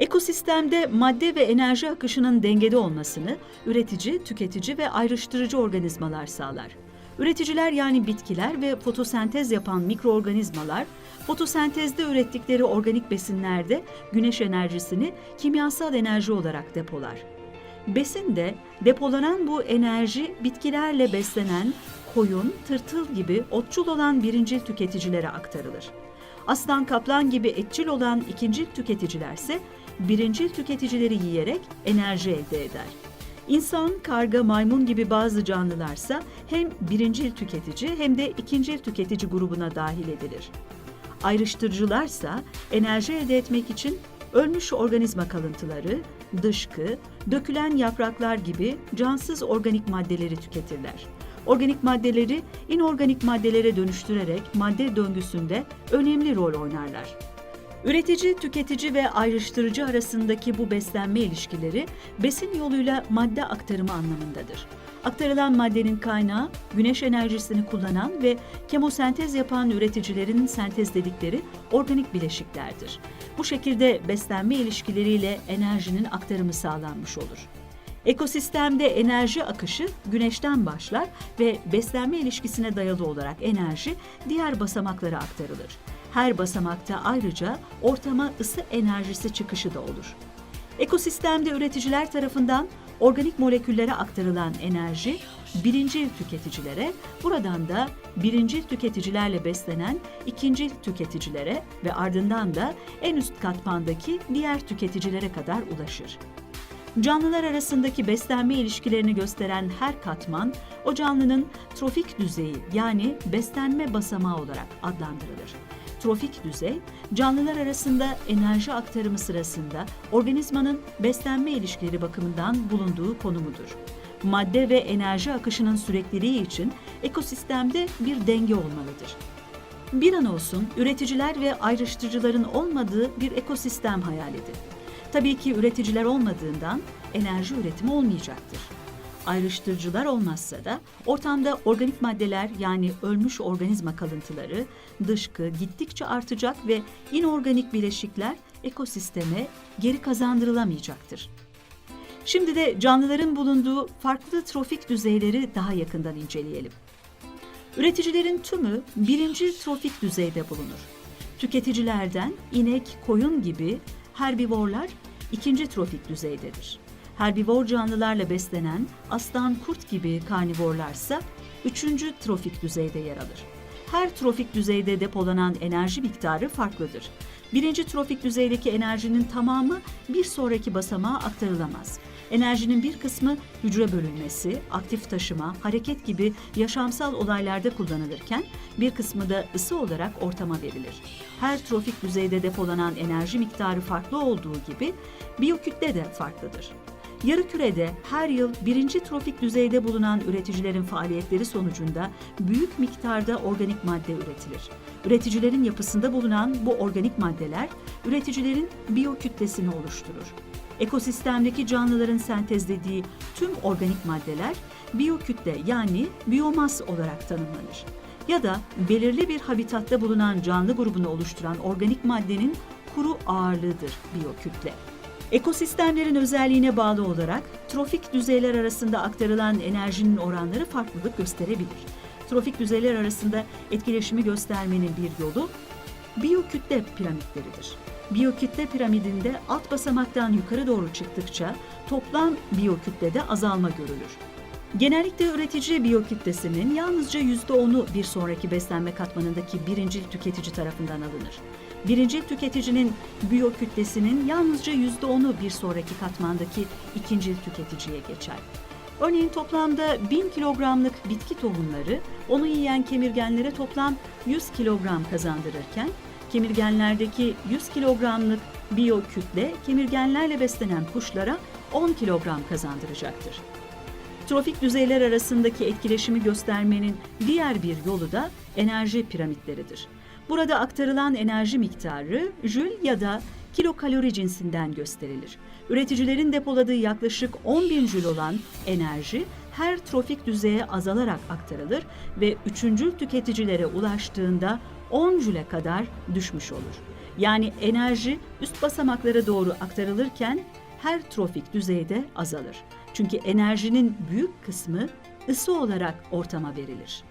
Ekosistemde madde ve enerji akışının dengede olmasını üretici, tüketici ve ayrıştırıcı organizmalar sağlar. Üreticiler yani bitkiler ve fotosentez yapan mikroorganizmalar, fotosentezde ürettikleri organik besinlerde güneş enerjisini kimyasal enerji olarak depolar. Besin de depolanan bu enerji bitkilerle beslenen koyun, tırtıl gibi otçul olan birincil tüketicilere aktarılır. Aslan kaplan gibi etçil olan ikincil tüketicilerse birincil tüketicileri yiyerek enerji elde eder. İnsan, karga, maymun gibi bazı canlılarsa hem birincil tüketici hem de ikincil tüketici grubuna dahil edilir. Ayrıştırıcılarsa enerji elde etmek için ölmüş organizma kalıntıları, dışkı, dökülen yapraklar gibi cansız organik maddeleri tüketirler. Organik maddeleri inorganik maddelere dönüştürerek madde döngüsünde önemli rol oynarlar. Üretici, tüketici ve ayrıştırıcı arasındaki bu beslenme ilişkileri besin yoluyla madde aktarımı anlamındadır. Aktarılan maddenin kaynağı güneş enerjisini kullanan ve kemosentez yapan üreticilerin sentezledikleri organik bileşiklerdir. Bu şekilde beslenme ilişkileriyle enerjinin aktarımı sağlanmış olur. Ekosistemde enerji akışı güneşten başlar ve beslenme ilişkisine dayalı olarak enerji diğer basamaklara aktarılır. Her basamakta ayrıca ortama ısı enerjisi çıkışı da olur. Ekosistemde üreticiler tarafından organik moleküllere aktarılan enerji birincil tüketicilere, buradan da birincil tüketicilerle beslenen ikincil tüketicilere ve ardından da en üst katmandaki diğer tüketicilere kadar ulaşır. Canlılar arasındaki beslenme ilişkilerini gösteren her katman, o canlının trofik düzeyi yani beslenme basamağı olarak adlandırılır. Trofik düzey, canlılar arasında enerji aktarımı sırasında organizmanın beslenme ilişkileri bakımından bulunduğu konumudur. Madde ve enerji akışının sürekliliği için ekosistemde bir denge olmalıdır. Bir an olsun üreticiler ve ayrıştırıcıların olmadığı bir ekosistem hayal edin. Tabii ki üreticiler olmadığından enerji üretimi olmayacaktır. Ayrıştırıcılar olmazsa da ortamda organik maddeler yani ölmüş organizma kalıntıları, dışkı gittikçe artacak ve inorganik bileşikler ekosisteme geri kazandırılamayacaktır. Şimdi de canlıların bulunduğu farklı trofik düzeyleri daha yakından inceleyelim. Üreticilerin tümü birinci trofik düzeyde bulunur. Tüketicilerden inek, koyun gibi herbivorlar ikinci trofik düzeydedir. Herbivor canlılarla beslenen aslan, kurt gibi karnivorlarsa üçüncü trofik düzeyde yer alır. Her trofik düzeyde depolanan enerji miktarı farklıdır. Birinci trofik düzeydeki enerjinin tamamı bir sonraki basamağa aktarılamaz. Enerjinin bir kısmı hücre bölünmesi, aktif taşıma, hareket gibi yaşamsal olaylarda kullanılırken bir kısmı da ısı olarak ortama verilir. Her trofik düzeyde depolanan enerji miktarı farklı olduğu gibi biyokütle de farklıdır. Yarı her yıl birinci trofik düzeyde bulunan üreticilerin faaliyetleri sonucunda büyük miktarda organik madde üretilir. Üreticilerin yapısında bulunan bu organik maddeler üreticilerin biyokütlesini oluşturur. Ekosistemdeki canlıların sentezlediği tüm organik maddeler biyokütle yani biyomas olarak tanımlanır. Ya da belirli bir habitatta bulunan canlı grubunu oluşturan organik maddenin kuru ağırlığıdır biyokütle. Ekosistemlerin özelliğine bağlı olarak trofik düzeyler arasında aktarılan enerjinin oranları farklılık gösterebilir. Trofik düzeyler arasında etkileşimi göstermenin bir yolu biyokütle piramitleridir. Biyokütle piramidinde alt basamaktan yukarı doğru çıktıkça toplam biyokütlede azalma görülür. Genellikle üretici biyokütlesinin yalnızca %10'u bir sonraki beslenme katmanındaki birincil tüketici tarafından alınır. Birincil tüketicinin biyokütlesinin yalnızca %10'u bir sonraki katmandaki ikincil tüketiciye geçer. Örneğin toplamda 1000 kilogramlık bitki tohumları onu yiyen kemirgenlere toplam 100 kilogram kazandırırken kemirgenlerdeki 100 kilogramlık biyokütle kemirgenlerle beslenen kuşlara 10 kilogram kazandıracaktır. Trofik düzeyler arasındaki etkileşimi göstermenin diğer bir yolu da enerji piramitleridir. Burada aktarılan enerji miktarı jül ya da kilokalori cinsinden gösterilir. Üreticilerin depoladığı yaklaşık 10 bin jül olan enerji her trofik düzeye azalarak aktarılır ve üçüncül tüketicilere ulaştığında 10 jüle kadar düşmüş olur. Yani enerji üst basamaklara doğru aktarılırken her trofik düzeyde azalır. Çünkü enerjinin büyük kısmı ısı olarak ortama verilir.